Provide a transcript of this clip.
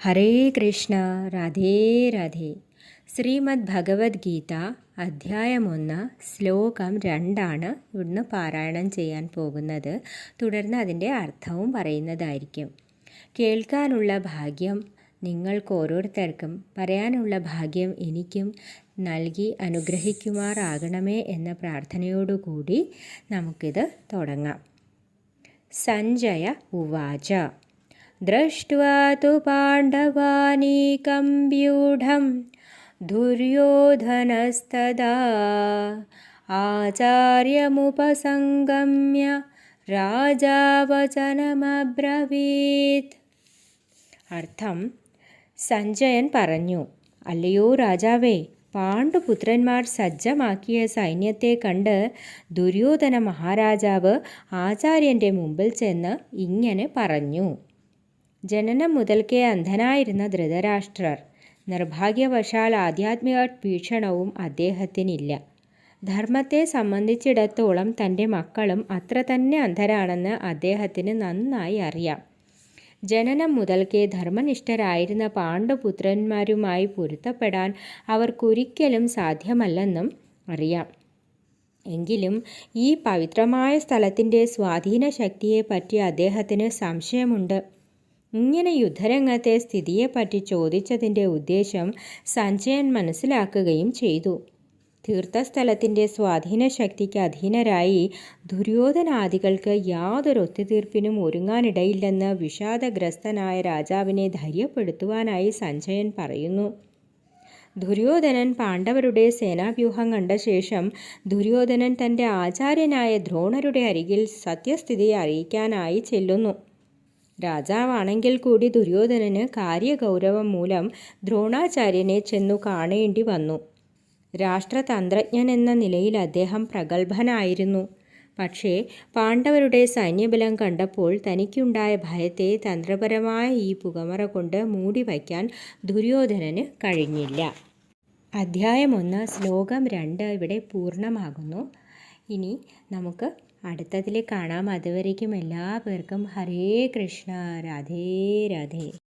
ഹരേ കൃഷ്ണ രാധേ രാധേ. ശ്രീമദ് ഭഗവത്ഗീത അധ്യായം ഒന്ന് ശ്ലോകം രണ്ടാണ് ഇവിടുന്ന് പാരായണം ചെയ്യാൻ പോകുന്നത്. തുടർന്ന് അതിന്റെ അർത്ഥവും പറയുന്നതായിരിക്കും. കേൾക്കാനുള്ള ഭാഗ്യം നിങ്ങൾക്ക് ഓരോരുത്തർക്കും പറയാനുള്ള ഭാഗ്യം എനിക്കും നൽകി അനുഗ്രഹിക്കുമാറാകണമേ എന്ന പ്രാർത്ഥനയോടുകൂടി നമുക്കിത് തുടങ്ങാം. സഞ്ജയ ഉവാച. दृष्ट्वा तु पाण्डवानीकं व्यूढं दुर्योधनस्तदा आचार्यमुपसङ्गम्य രാജാവചനമബ്രവീത് അർത്ഥം സഞ്ജയൻ പറഞ്ഞു അല്ലയോ രാജാവേ പാണ്ഡുപുത്രന്മാർ സജ്ജമാക്കിയ സൈന്യത്തെ കണ്ട് ദുര്യോധന മഹാരാജാവ് ആചാര്യൻ്റെ മുമ്പിൽ ചെന്ന് ഇങ്ങനെ പറഞ്ഞു ജനനം മുതൽക്കേ അന്ധനായിരുന്ന ധൃതരാഷ്ട്രർ നിർഭാഗ്യവശാൽ ആധ്യാത്മിക വീക്ഷണവും അദ്ദേഹത്തിനില്ല. ധർമ്മത്തെ സംബന്ധിച്ചിടത്തോളം തന്റെ മക്കളും അത്ര തന്നെ അന്ധരാണെന്ന് അദ്ദേഹത്തിന് നന്നായി അറിയാം. ജനനം മുതൽക്കേ ധർമ്മനിഷ്ഠരായിരുന്ന പാണ്ഡുപുത്രന്മാരുമായി പൊരുത്തപ്പെടാൻ അവർക്കൊരിക്കലും സാധ്യമല്ലെന്നും അറിയാം. എങ്കിലും ഈ പവിത്രമായ സ്ഥലത്തിന്റെ സ്വാധീന ശക്തിയെപ്പറ്റി അദ്ദേഹത്തിന് സംശയമുണ്ട്. ഇങ്ങനെ യുദ്ധരംഗത്തെ സ്ഥിതിയെപ്പറ്റി ചോദിച്ചതിന്റെ ഉദ്ദേശം സഞ്ജയൻ മനസ്സിലാക്കുകയും ചെയ്തു. തീർത്ഥസ്ഥലത്തിന്റെ സ്വാധീന ശക്തിക്ക് അധീനരായി ദുര്യോധനാദികൾക്ക് യാതൊരു ഒത്തുതീർപ്പിനും ഒരുങ്ങാനിടയില്ലെന്ന് വിഷാദഗ്രസ്തനായ രാജാവിനെ ധൈര്യപ്പെടുത്തുവാനായി സഞ്ജയൻ പറയുന്നു. ദുര്യോധനൻ പാണ്ഡവരുടെ സേനാവ്യൂഹം കണ്ട ശേഷം ദുര്യോധനൻ തന്റെ ആചാര്യനായ ദ്രോണരുടെ അരികിൽ സത്യസ്ഥിതി അറിയിക്കാനായി ചെല്ലുന്നു. രാജാവാണെങ്കിൽ കൂടി ദുര്യോധനന് കാര്യഗൗരവം മൂലം ദ്രോണാചാര്യനെ ചെന്നു കാണേണ്ടി വന്നു. രാഷ്ട്രതന്ത്രജ്ഞൻ എന്ന നിലയിൽ അദ്ദേഹം പ്രഗത്ഭനായിരുന്നു. പക്ഷേ പാണ്ഡവരുടെ സൈന്യബലം കണ്ടപ്പോൾ തനിക്കുണ്ടായ ഭയത്തെ തന്ത്രപരമായ ഈ പുകമറ കൊണ്ട് മൂടി വയ്ക്കാൻ ദുര്യോധനന് കഴിഞ്ഞില്ല. അധ്യായം ഒന്ന് ശ്ലോകം രണ്ട് ഇവിടെ പൂർണമാകുന്നു. ഇനി നമുക്ക് അടുത്തതിൽ കാണാം. അതുവരേക്കും എല്ലാ പേർക്കും ഹരേ കൃഷ്ണ. രാധേ രാധേ.